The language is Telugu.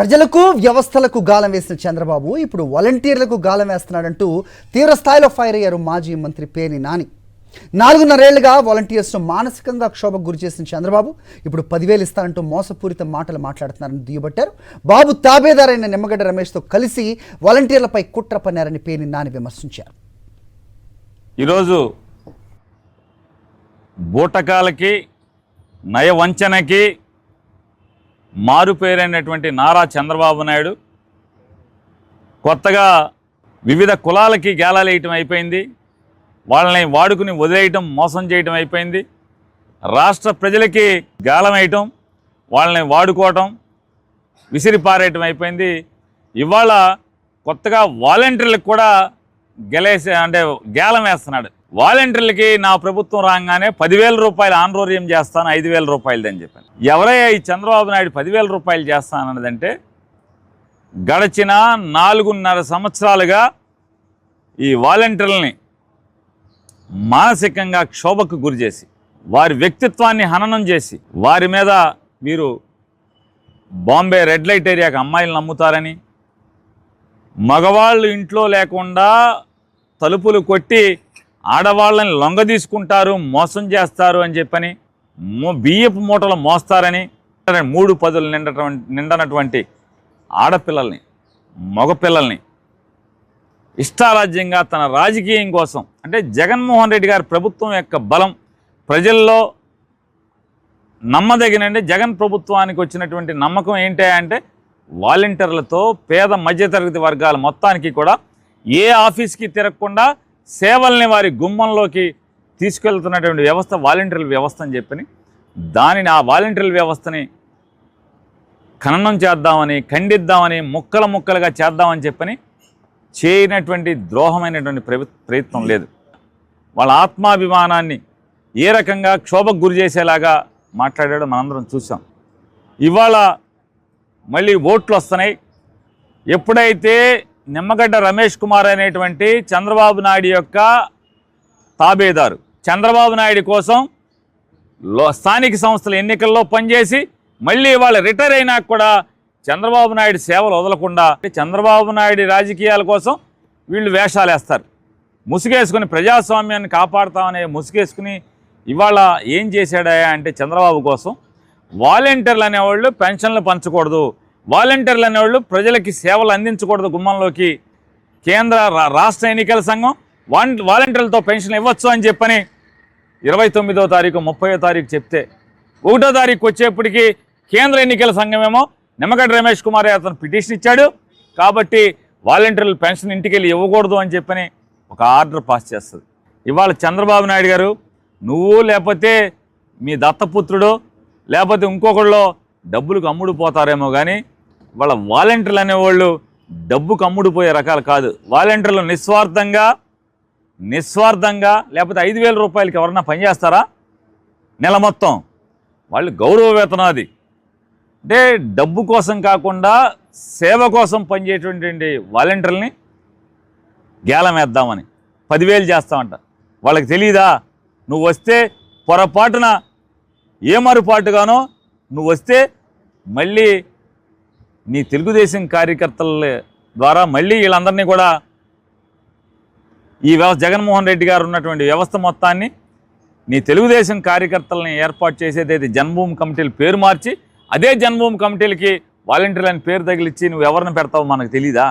ప్రజలకు వ్యవస్థలకు గాలం వేసిన చంద్రబాబు ఇప్పుడు వాలంటీర్లకు గాలం వేస్తున్నాడంటూ తీవ్ర స్థాయిలో ఫైర్ అయ్యారు మాజీ మంత్రి పేర్ని నాని. నాలుగున్నరేళ్ళుగా వాలంటీర్స్ను మానసికంగా క్షోభకు గురి చేసిన చంద్రబాబు ఇప్పుడు పదివేలు ఇస్తానంటూ మోసపూరిత మాటలు మాట్లాడుతున్నారని దుయ్యబట్టారు. బాబు తాబేదారైన నిమ్మగడ్డ రమేష్తో కలిసి వాలంటీర్లపై కుట్ర పన్నారని పేర్ని నాని విమర్శించారు. ఈరోజు బూటకాలకి నయవంచనకి మారుపేరైనటువంటి నారా చంద్రబాబు నాయుడు కొత్తగా వివిధ కులాలకి గేలాలేయటం అయిపోయింది. వాళ్ళని వాడుకుని వదిలేయటం మోసం చేయటం అయిపోయింది. రాష్ట్ర ప్రజలకి గాలం వేయటం వాళ్ళని వాడుకోవటం విసిరిపారేయటం అయిపోయింది. ఇవాళ కొత్తగా వాలంటీర్లకు కూడా గెలేసే అంటే గేలం వేస్తున్నాడు. వాలంటీర్లకి నా ప్రభుత్వం రాగానే పదివేల రూపాయలు ఆన్రోర్యం చేస్తాను ఐదు వేల రూపాయలది అని చెప్పాను. ఎవరయ్యా ఈ చంద్రబాబు నాయుడు పదివేల రూపాయలు చేస్తానన్నదంటే గడచిన నాలుగున్నర సంవత్సరాలుగా ఈ వాలంటీర్లని మానసికంగా క్షోభకు గురిచేసి వారి వ్యక్తిత్వాన్ని హననం చేసి వారి మీద మీరు బాంబే రెడ్ లైట్ ఏరియాకి అమ్మాయిలను నమ్ముతారని మగవాళ్ళు ఇంట్లో లేకుండా తలుపులు కొట్టి ఆడవాళ్ళని లొంగ తీసుకుంటారు మోసం చేస్తారు అని చెప్పని బియ్యపు మూటలు మోస్తారని మూడు పదులు నిండటువంటి నిండనటువంటి ఆడపిల్లల్ని మగపిల్లల్ని ఇష్టారాజ్యంగా తన రాజకీయం కోసం అంటే జగన్మోహన్ రెడ్డి గారి ప్రభుత్వం యొక్క బలం ప్రజల్లో నమ్మదగినండి. జగన్ ప్రభుత్వానికి వచ్చినటువంటి నమ్మకం ఏంటి అంటే వాలంటీర్లతో పేద మధ్యతరగతి వర్గాల మొత్తానికి కూడా ఏ ఆఫీస్కి తిరగకుండా సేవల్ని వారి గుమ్మంలోకి తీసుకెళ్తున్నటువంటి వ్యవస్థ వాలంటీర్ల వ్యవస్థ అని చెప్పని దానిని ఆ వాలంటీర్ల వ్యవస్థని ఖననం చేద్దామని ఖండిద్దామని ముక్కల ముక్కలుగా చేద్దామని చెప్పని చేయనటువంటి ద్రోహమైనటువంటి ప్రయత్నం లేదు. వాళ్ళ ఆత్మాభిమానాన్ని ఏ రకంగా క్షోభకు గురి చేసేలాగా మాట్లాడాడో మనందరం చూసాం ఇవాళ మళ్ళీ ఓట్లు వస్తున్నాయి. ఎప్పుడైతే నిమ్మగడ్డ రమేష్ కుమార్ అనేటువంటి చంద్రబాబు నాయుడు యొక్క తాబేదారు చంద్రబాబు నాయుడు కోసం లో స్థానిక సంస్థల ఎన్నికల్లో పనిచేసి మళ్ళీ వాళ్ళు రిటైర్ అయినా కూడా చంద్రబాబు నాయుడు సేవలు వదలకుండా చంద్రబాబు నాయుడు రాజకీయాల కోసం వీళ్ళు వేషాలు వేస్తారు ముసుగేసుకుని ప్రజాస్వామ్యాన్ని కాపాడుతామనే ముసుగేసుకుని ఇవాళ ఏం చేశాడా అంటే చంద్రబాబు కోసం వాలంటీర్లు అనేవాళ్ళు పెన్షన్లు పంచకూడదు వాలంటీర్లు అనేవాళ్ళు ప్రజలకి సేవలు అందించకూడదు గుమ్మంలోకి కేంద్ర రాష్ట్ర ఎన్నికల సంఘం వాన్ వాలంటీర్లతో పెన్షన్ ఇవ్వచ్చు అని చెప్పని ఇరవై తొమ్మిదో తారీఖు ముప్పయో తారీఖు చెప్తే ఒకటో తారీఖు వచ్చేప్పటికి కేంద్ర ఎన్నికల సంఘమేమో నిమ్మగడ్డ రమేష్ కుమార్ అతను పిటిషన్ ఇచ్చాడు. కాబట్టి వాలంటీర్లు పెన్షన్ ఇంటికి వెళ్ళి ఇవ్వకూడదు అని చెప్పని ఒక ఆర్డర్ పాస్ చేస్తుంది. ఇవాళ చంద్రబాబు నాయుడు గారు నువ్వు లేకపోతే మీ దత్తపుత్రుడు లేకపోతే ఇంకొకళ్ళు డబ్బులకు అమ్ముడు పోతారేమో కానీ వాళ్ళ వాలంటీర్లు అనేవాళ్ళు డబ్బుకు అమ్ముడుపోయే రకాలు కాదు. వాలంటీర్లు నిస్వార్థంగా నిస్వార్థంగా లేకపోతే ఐదు వేల రూపాయలకి ఎవరన్నా పనిచేస్తారా నెల మొత్తం. వాళ్ళు గౌరవ వేతనం అది. అంటే డబ్బు కోసం కాకుండా సేవ కోసం పనిచేయటువంటి వాలంటీర్లని గేలం వేద్దామని. పదివేలు చేస్తామంట. వాళ్ళకి తెలియదా నువ్వు వస్తే పొరపాటున ఏ మరుపాటుగానో నువ్వు వస్తే మళ్ళీ నీ తెలుగుదేశం కార్యకర్తల ద్వారా మళ్ళీ వీళ్ళందరినీ కూడా ఈ వ్యవస్థ జగన్మోహన్ రెడ్డి గారు ఉన్నటువంటి వ్యవస్థ మొత్తాన్ని నీ తెలుగుదేశం కార్యకర్తలని ఏర్పాటు చేసేదైతే జన్మభూమి కమిటీలు పేరు మార్చి అదే జన్మభూమి కమిటీలకి వాలంటీర్లని పేరు తగిలిచ్చి నువ్వు ఎవరిని పెడతావో మనకు తెలీదా?